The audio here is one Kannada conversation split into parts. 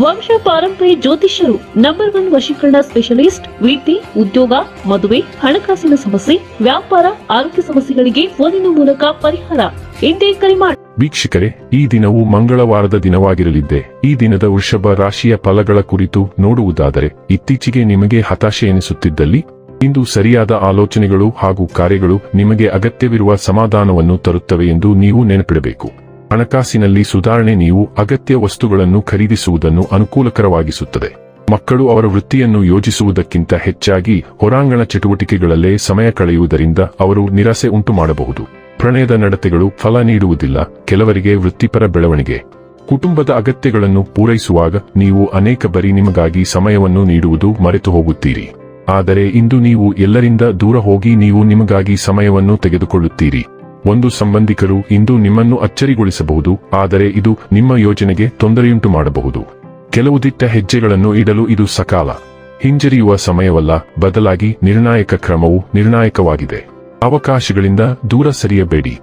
ವಂಶ ಪಾರಂಪರ್ಯ ಜ್ಯೋತಿಷ್ಯರು ನಂಬರ್ ಒನ್ ವಶೀಕರಣ ಸ್ಪೆಷಲಿಸ್ಟ್ ವೃತ್ತಿ ಉದ್ಯೋಗ, ಮದುವೆ, ಹಣಕಾಸಿನ ಸಮಸ್ಯೆ, ವ್ಯಾಪಾರ, ಆರೋಗ್ಯ ಸಮಸ್ಯೆಗಳಿಗೆ ಫೋನಿನ ಮೂಲಕ ಪರಿಹಾರ. ಎಂದೇ ಕರೆ ಮಾಡಿ ವೀಕ್ಷಕರೇ, ಈ ದಿನವು ಮಂಗಳವಾರದ ದಿನವಾಗಿರಲಿದ್ದೆ. ಈ ದಿನದ ವೃಷಭ ರಾಶಿಯ ಫಲಗಳ ಕುರಿತು ನೋಡುವುದಾದರೆ, ಇತ್ತೀಚೆಗೆ ನಿಮಗೆ ಹತಾಶೆ ಎನಿಸುತ್ತಿದ್ದಲ್ಲಿ, ಇಂದು ಸರಿಯಾದ ಆಲೋಚನೆಗಳು ಹಾಗೂ ಕಾರ್ಯಗಳು ನಿಮಗೆ ಅಗತ್ಯವಿರುವ ಸಮಾಧಾನವನ್ನು ತರುತ್ತವೆ ಎಂದು ನೀವು ನೆನಪಿಡಬೇಕು. ಹಣಕಾಸಿನಲ್ಲಿ ಸುಧಾರಣೆ ನೀವು ಅಗತ್ಯ ವಸ್ತುಗಳನ್ನು ಖರೀದಿಸುವುದನ್ನು ಅನುಕೂಲಕರವಾಗಿಸುತ್ತದೆ. ಮಕ್ಕಳು ಅವರ ವೃತ್ತಿಯನ್ನು ಯೋಜಿಸುವುದಕ್ಕಿಂತ ಹೆಚ್ಚಾಗಿ ಹೊರಾಂಗಣ ಚಟುವಟಿಕೆಗಳಲ್ಲೇ ಸಮಯ ಕಳೆಯುವುದರಿಂದ ಅವರು ನಿರಾಸೆ ಉಂಟು ಮಾಡಬಹುದು ಪ್ರಣಯದ ನಡತೆಗಳು ಫಲ ನೀಡುವುದಿಲ್ಲ, ಕೆಲವರಿಗೆ ವೃತ್ತಿಪರ ಬೆಳವಣಿಗೆ. ಕುಟುಂಬದ ಅಗತ್ಯಗಳನ್ನು ಪೂರೈಸುವಾಗ ನೀವು ಅನೇಕ ಬರಿ ನಿಮಗಾಗಿ ಸಮಯವನ್ನು ನೀಡುವುದು ಮರೆತು ಹೋಗುತ್ತೀರಿ ಆದರೆ ಇಂದು ನೀವು ಎಲ್ಲರಿಂದ ದೂರ ಹೋಗಿ ನೀವು ನಿಮಗಾಗಿ ಸಮಯವನ್ನು ತೆಗೆದುಕೊಳ್ಳುತ್ತೀರಿ. ಒಂದು ಸಂಬಂಧಿಕರು ಇಂದು ನಿಮ್ಮನ್ನು ಅಚ್ಚರಿಗೊಳಿಸಬಹುದು, ಆದರೆ ಇದು ನಿಮ್ಮ ಯೋಜನೆಗೆ ತೊಂದರೆಯುಂಟು ಮಾಡಬಹುದು ಕೆಲವು ದಿಟ್ಟ ಹೆಜ್ಜೆಗಳನ್ನು ಇಡಲು ಇದು ಸಕಾಲ. ಹಿಂಜರಿಯುವ ಸಮಯವಲ್ಲ, ಬದಲಾಗಿ ನಿರ್ಣಾಯಕ ಕ್ರಮವು ನಿರ್ಣಾಯಕವಾಗಿದೆ. ಅವಕಾಶಗಳಿಂದ ದೂರ ಸರಿಯಬೇಡಿ.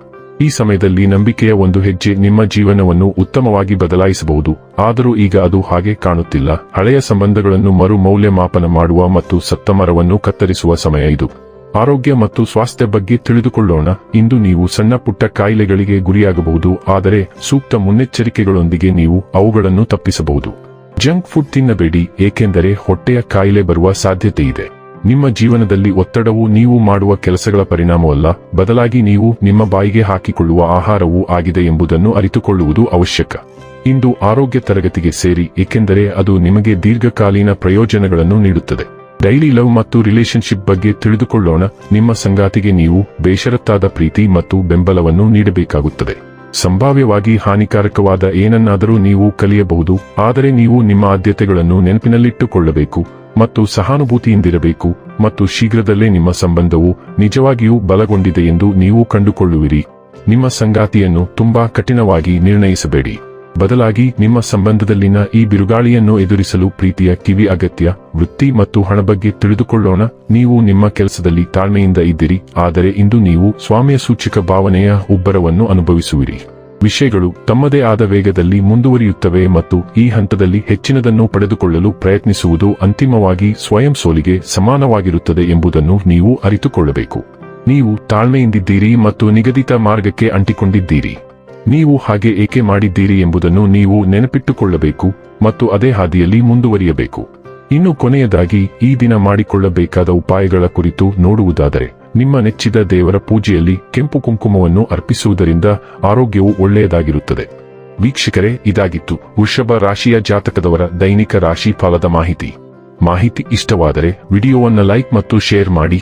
ಈ ಸಮಯದಲ್ಲಿ ನಂಬಿಕೆಯ ಒಂದು ಹೆಜ್ಜೆ ನಿಮ್ಮ ಜೀವನವನ್ನು ಉತ್ತಮವಾಗಿ ಬದಲಾಯಿಸಬಹುದು, ಆದರೂ ಈಗ ಅದು ಹಾಗೆ ಕಾಣುತ್ತಿಲ್ಲ. ಹಳೆಯ ಸಂಬಂಧಗಳನ್ನು ಮರು ಮೌಲ್ಯಮಾಪನ ಮಾಡುವ ಮತ್ತು ಸತ್ತ ಮರವನ್ನು ಕತ್ತರಿಸುವ ಸಮಯ ಇದು. ಆರೋಗ್ಯ ಮತ್ತು ಸ್ವಾಸ್ಥ್ಯ ಬಗ್ಗೆ ತಿಳಿದುಕೊಳ್ಳೋಣ. ಇಂದು ನೀವು ಸಣ್ಣ ಪುಟ್ಟ ಕಾಯಿಲೆಗಳಿಗೆ ಗುರಿಯಾಗಬಹುದು. ಆದರೆ ಸೂಕ್ತ ಮುನ್ನೆಚ್ಚರಿಕೆಗಳೊಂದಿಗೆ ನೀವು ಅವುಗಳನ್ನು ತಪ್ಪಿಸಬಹುದು. ಜಂಕ್ ಫುಡ್ ತಿನ್ನಬೇಡಿ, ಏಕೆಂದರೆ ಹೊಟ್ಟೆಯ ಕಾಯಿಲೆ ಬರುವ ಸಾಧ್ಯತೆ ಇದೆ. ನಿಮ್ಮ ಜೀವನದಲ್ಲಿ ಒತ್ತಡವು ನೀವು ಮಾಡುವ ಕೆಲಸಗಳ ಪರಿಣಾಮವಲ್ಲ. ಬದಲಾಗಿ ನೀವು ನಿಮ್ಮ ಬಾಯಿಗೆ ಹಾಕಿಕೊಳ್ಳುವ ಆಹಾರವೂ ಆಗಿದೆ ಎಂಬುದನ್ನು ಅರಿತುಕೊಳ್ಳುವುದು ಅವಶ್ಯಕ. ಇಂದು ಆರೋಗ್ಯ ತರಗತಿಗೆ ಸೇರಿ, ಏಕೆಂದರೆ ಅದು ನಿಮಗೆ ದೀರ್ಘಕಾಲೀನ ಪ್ರಯೋಜನಗಳನ್ನು ನೀಡುತ್ತದೆ. ಡೈಲಿ ಲವ್ ಮತ್ತು ರಿಲೇಶನ್ಶಿಪ್ ಬಗ್ಗೆ ತಿಳಿದುಕೊಳ್ಳೋಣ. ನಿಮ್ಮ ಸಂಗಾತಿಗೆ ನೀವು ಬೇಷರತ್ತಾದ ಪ್ರೀತಿ ಮತ್ತು ಬೆಂಬಲವನ್ನು ನೀಡಬೇಕಾಗುತ್ತದೆ. ಸಂಭಾವ್ಯವಾಗಿ ಹಾನಿಕಾರಕವಾದ ಏನನ್ನಾದರೂ ನೀವು ಕಲಿಯಬಹುದು. ಆದರೆ ನೀವು ನಿಮ್ಮ ಆದ್ಯತೆಗಳನ್ನು ನೆನಪಿನಲ್ಲಿಟ್ಟುಕೊಳ್ಳಬೇಕು ಮತ್ತು ಸಹಾನುಭೂತಿಯಿಂದಿರಬೇಕು ಮತ್ತು ಶೀಘ್ರದಲ್ಲೇ ನಿಮ್ಮ ಸಂಬಂಧವು ನಿಜವಾಗಿಯೂ ಬಲಗೊಂಡಿದೆ ಎಂದು ನೀವು ಕಂಡುಕೊಳ್ಳುವಿರಿ. ನಿಮ್ಮ ಸಂಗಾತಿಯನ್ನು ತುಂಬಾ ಕಠಿಣವಾಗಿ ನಿರ್ಣಯಿಸಬೇಡಿ. ಬದಲಾಗಿ ನಿಮ್ಮ ಸಂಬಂಧದಲ್ಲಿನ ಈ ಬಿರುಗಾಳಿಯನ್ನು ಎದುರಿಸಲು ಪ್ರೀತಿಯ ಕಿವಿ ಅಗತ್ಯ, ವೃತ್ತಿ ಮತ್ತು ಹಣ ಬಗ್ಗೆ ತಿಳಿದುಕೊಳ್ಳೋಣ. ನೀವು ನಿಮ್ಮ ಕೆಲಸದಲ್ಲಿ ತಾಳ್ಮೆಯಿಂದ ಇದ್ದೀರಿ, ಆದರೆ ಇಂದು ನೀವು ಸ್ವಾಮ್ಯ ಸೂಚಕ ಭಾವನೆಯ ಉಬ್ಬರವನ್ನು ಅನುಭವಿಸುವಿರಿ. ವಿಷಯಗಳು ತಮ್ಮದೇ ಆದ ವೇಗದಲ್ಲಿ ಮುಂದುವರಿಯುತ್ತವೆ ಮತ್ತು ಈ ಹಂತದಲ್ಲಿ ಹೆಚ್ಚಿನದನ್ನು ಪಡೆದುಕೊಳ್ಳಲು ಪ್ರಯತ್ನಿಸುವುದು ಅಂತಿಮವಾಗಿ ಸ್ವಯಂ ಸೋಲಿಗೆ ಸಮಾನವಾಗಿರುತ್ತದೆ ಎಂಬುದನ್ನು ನೀವು ಅರಿತುಕೊಳ್ಳಬೇಕು. ನೀವು ತಾಳ್ಮೆಯಿಂದಿದ್ದೀರಿ ಮತ್ತು ನಿಗದಿತ ಮಾರ್ಗಕ್ಕೆ ಅಂಟಿಕೊಂಡಿದ್ದೀರಿ. ನೀವು ಹಾಗೆ ಏಕೆ ಮಾಡಿದ್ದೀರಿ ಎಂಬುದನ್ನು ನೀವು ನೆನಪಿಟ್ಟುಕೊಳ್ಳಬೇಕು ಮತ್ತು ಅದೇ ಹಾದಿಯಲ್ಲಿ ಮುಂದುವರಿಯಬೇಕು. ಇನ್ನು ಕೊನೆಯದಾಗಿ, ಈ ದಿನ ಮಾಡಿಕೊಳ್ಳಬೇಕಾದ ಉಪಾಯಗಳ ಕುರಿತು ನೋಡುವುದಾದರೆ, ನಿಮ್ಮ ನೆಚ್ಚಿದ ದೇವರ ಪೂಜೆಯಲ್ಲಿ ಕೆಂಪು ಕುಂಕುಮವನ್ನು ಅರ್ಪಿಸುವುದರಿಂದ ಆರೋಗ್ಯವು ಒಳ್ಳೆಯದಾಗಿರುತ್ತದೆ. ವೀಕ್ಷಕರೇ, ಇದಾಗಿತ್ತು ವೃಷಭ ರಾಶಿಯ ಜಾತಕದವರ ದೈನಿಕ ರಾಶಿ ಫಲದ ಮಾಹಿತಿ. ಮಾಹಿತಿ ಇಷ್ಟವಾದರೆ, ವಿಡಿಯೋವನ್ನು ಲೈಕ್ ಮತ್ತು ಶೇರ್ ಮಾಡಿ.